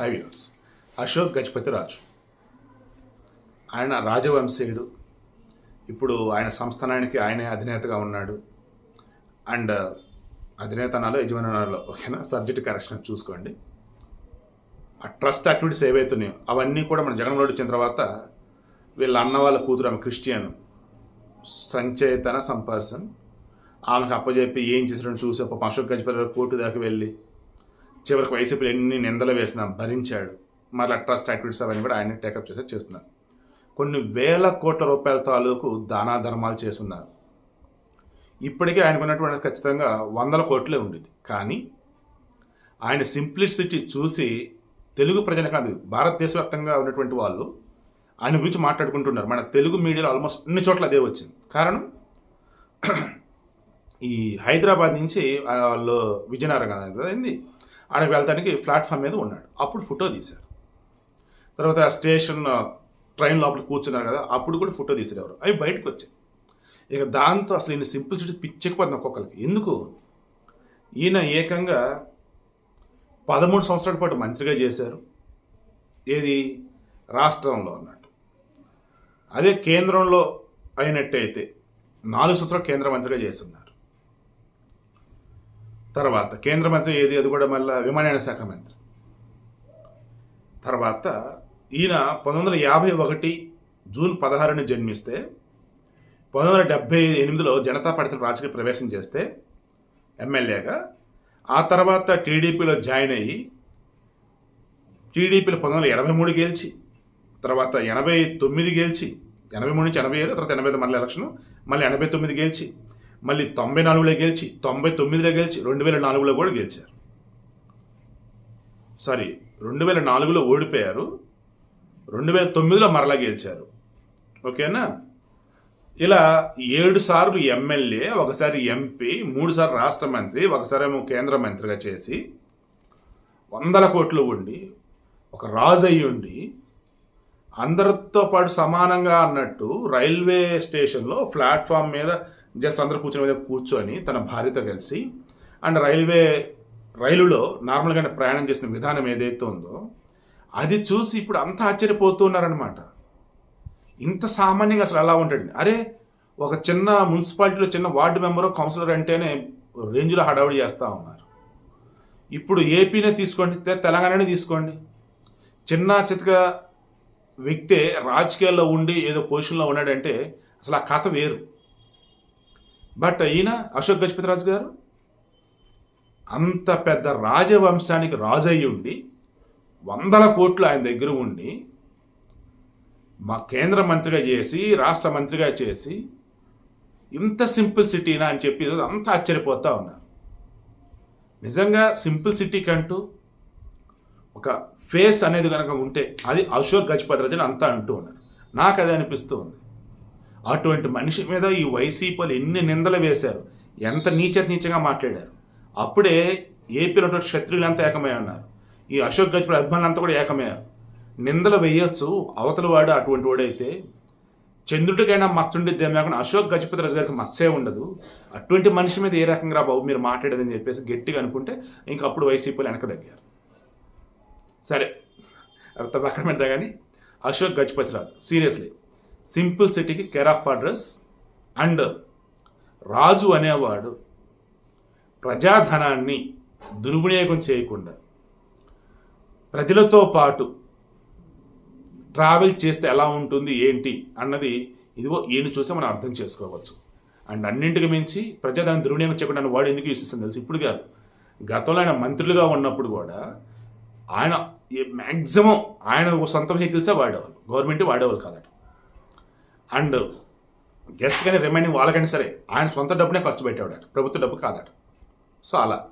High Ashok Gajapathi రాజు. ఆయన రాజవంశీయుడు. ఇప్పుడు ఆయన సంస్థానానికి ఆయనే అధినేతగా ఉన్నాడు. అండ్ అధినేత అనాలో యజమాని అనాలో ఓకేనా? సబ్జెక్ట్ కరెక్షన్ చూసుకోండి. ఆ ట్రస్ట్ యాక్టివిటీస్ ఏవైతున్నాయో అవన్నీ కూడా మన జగన్మోహన్ వచ్చిన తర్వాత వీళ్ళ అన్న వాళ్ళ కూతురు ఆమె క్రిస్టియన్ సంచేతన సంపర్సన్ ఆమెకు అప్పచెప్పి ఏం చేసాడని చూసి ఒక అశోక్ గజపతి కోర్టు దాకా వెళ్ళి చివరికి వైసీపీలు ఎన్ని నిందలు వేసినా భరించాడు. మళ్ళీ ట్రస్ట్ యాక్టివిటీస్ అవన్నీ కూడా ఆయన టేకప్ చేసి చేస్తున్నారు. కొన్ని వేల కోట్ల రూపాయల తాలూకు దానా ధర్మాలు చేస్తున్నారు. ఇప్పటికే ఆయనకున్నటువంటి ఖచ్చితంగా వందల కోట్లే ఉండేది కానీ ఆయన సింప్లిసిటీ చూసి తెలుగు ప్రజలు కాదు భారతదేశ వ్యాప్తంగా ఉన్నటువంటి వాళ్ళు ఆయన గురించి మాట్లాడుకుంటున్నారు. మన తెలుగు మీడియాలో ఆల్మోస్ట్ అన్ని చోట్ల అదే వచ్చింది. కారణం ఈ హైదరాబాద్ నుంచి వాళ్ళు విజయనగరం అయింది. ఆడకి వెళ్తానికి ప్లాట్ఫామ్ మీద ఉన్నాడు. అప్పుడు ఫోటో తీశారు. తర్వాత స్టేషన్ ట్రైన్ లోపల కూర్చున్నారు కదా అప్పుడు కూడా ఫోటో తీశారు ఎవరు? అవి బయటకు వచ్చాయి. ఇక దాంతో అసలు ఈయన సింపుల్ పిచ్చెక్కిపోతుంది ఒక్కొక్కరికి. ఎందుకు? ఈయన ఏకంగా పదమూడు సంవత్సరాల పాటు మంత్రిగా చేశారు. ఏది? రాష్ట్రంలో అన్నట్టు. అదే కేంద్రంలో అయినట్టయితే నాలుగు సంవత్సరాలు కేంద్ర మంత్రిగా చేస్తున్నారు తర్వాత కేంద్ర మంత్రి ఏది? అది కూడా మళ్ళీ విమానయాన శాఖ మంత్రి. తర్వాత ఈయన పంతొమ్మిది వందల యాభై ఒకటి జూన్ పదహారుని జన్మిస్తే పంతొమ్మిది వందల డెబ్బై ఎనిమిదిలో జనతా పార్టీలో రాజకీయ ప్రవేశం చేస్తే ఎమ్మెల్యేగా ఆ తర్వాత టీడీపీలో జాయిన్ అయ్యి టీడీపీలో పంతొమ్మిది వందల ఎనభై మూడు గెలిచి తర్వాత ఎనభై తొమ్మిది గెలిచి ఎనభై మూడు నుంచి ఎనభై ఐదు తర్వాత ఎనభై ఐదు మళ్ళీ ఎలక్షన్ మళ్ళీ ఎనభై తొమ్మిది గెలిచి మళ్ళీ తొంభై నాలుగులో గెలిచి తొంభై తొమ్మిదిలో గెలిచి రెండు వేల నాలుగులో కూడా గెలిచారు. సారీ రెండు వేల నాలుగులో ఓడిపోయారు రెండు వేల తొమ్మిదిలో మరలా గెలిచారు. ఓకేనా? ఇలా ఏడు సార్లు ఎమ్మెల్యే ఒకసారి ఎంపీ మూడు సార్లు రాష్ట్ర మంత్రి ఒకసారేమో కేంద్ర మంత్రిగా చేసి వందల కోట్లు ఉండి ఒక రాజు అయ్యి ఉండి అందరితో పాటు సమానంగా అన్నట్టు రైల్వే స్టేషన్లో ప్లాట్ఫామ్ మీద జస్ట్ అందరూ కూర్చొని మీద కూర్చొని తన భార్యతో కలిసి అండ్ రైల్వే రైలులో నార్మల్గా ప్రయాణం చేసిన విధానం ఏదైతే ఉందో అది చూసి ఇప్పుడు అంత ఆశ్చర్యపోతున్నారనమాట ఇంత సామాన్యంగా అసలు అలా ఉంటాడు. అరే ఒక చిన్న మున్సిపాలిటీలో చిన్న వార్డు మెంబరు కౌన్సిలర్ అంటేనే రేంజ్లో హడావుడి చేస్తూ ఉన్నారు. ఇప్పుడు ఏపీనే తీసుకోండి తెలంగాణనే తీసుకోండి. చిన్న చితక వ్యక్తే రాజకీయాల్లో ఉండి ఏదో పొజిషన్లో ఉన్నాడంటే అసలు ఆ కథ వేరు. బట్ ఈయన అశోక్ గజపతిరాజు గారు అంత పెద్ద రాజవంశానికి రాజు అయి ఉండి వందల కోట్లు ఆయన దగ్గర ఉండి మా కేంద్ర మంత్రిగా చేసి రాష్ట్ర మంత్రిగా చేసి ఇంత సింపుల్ సిటీనా అని చెప్పి అంత అంతా ఉన్నారు. నిజంగా సింపుల్ సిటీకంటూ ఒక ఫేస్ అనేది కనుక ఉంటే అది అశోక్ గజపతి రాజు అని అంతా అంటూ ఉన్నారు. నాకు అది అనిపిస్తూ ఉంది. అటువంటి మనిషి మీద ఈ వైసీపీలు ఎన్ని నిందలు వేశారు ఎంత నీచ నీచంగా మాట్లాడారు. అప్పుడే ఏపీలో ఉన్నటువంటి క్షత్రియులంతా ఏకమై ఉన్నారు. ఈ అశోక్ గజపతి అభిమానులంతా కూడా ఏకమయ్యారు. నిందలు వేయొచ్చు అవతల వాడు అటువంటి వాడైతే చంద్రుడికైనా మచ్చుండిద్దే కాకుండా అశోక్ గజపతి రాజు గారికి మత్సే ఉండదు. అటువంటి మనిషి మీద ఏ రకంగా బాబు మీరు మాట్లాడేదని చెప్పేసి గట్టిగా అనుకుంటే ఇంక అప్పుడు వైసీపీలు వెనక దగ్గారు సరే అంత పక్కన పెడతా కానీ అశోక్ గజపతి రాజు సీరియస్లీ. సింపుల్ సిటీకి care of address and Raju అనేవాడు ప్రజాధనాన్ని దుర్వినియోగం చేయకుండా ప్రజలతో పాటు ట్రావెల్ చేస్తే ఎలా ఉంటుంది ఏంటి అన్నది ఇదిగో ఈయన చూసి మనం అర్థం చేసుకోవచ్చు. అండ్ అన్నింటికి మించి ప్రజాధనం దుర్వినియోగం చేయకుండా వాడు ఎందుకు ఇస్తుంది తెలుసు? ఇప్పుడు కాదు. గతంలో ఆయన మంత్రులుగా ఉన్నప్పుడు కూడా ఆయన మ్యాక్సిమం ఆయన ఒక సొంత వెహికల్సే వాడేవాళ్ళు. గవర్నమెంట్ వాడేవాళ్ళు కాదట. అండ్ గెస్ట్ కానీ రిమైనింగ్ వాళ్ళకైనా సరే ఆయన సొంత డబ్బునే ఖర్చు పెట్టేవాడట ప్రభుత్వ డబ్బు కాదట. సో అలా.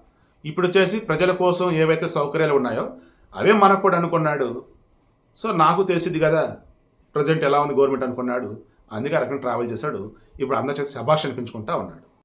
ఇప్పుడు వచ్చేసి ప్రజల కోసం ఏవైతే సౌకర్యాలు ఉన్నాయో అవే మనకు కూడా అనుకున్నాడు. సో నాకు తెలిసింది కదా ప్రజెంట్ ఎలా ఉంది గవర్నమెంట్ అనుకున్నాడు. అందుకే రకంగా ట్రావెల్ చేశాడు. ఇప్పుడు అందరి చేసి శభాష్ అనిపించుకుంటా ఉన్నాడు.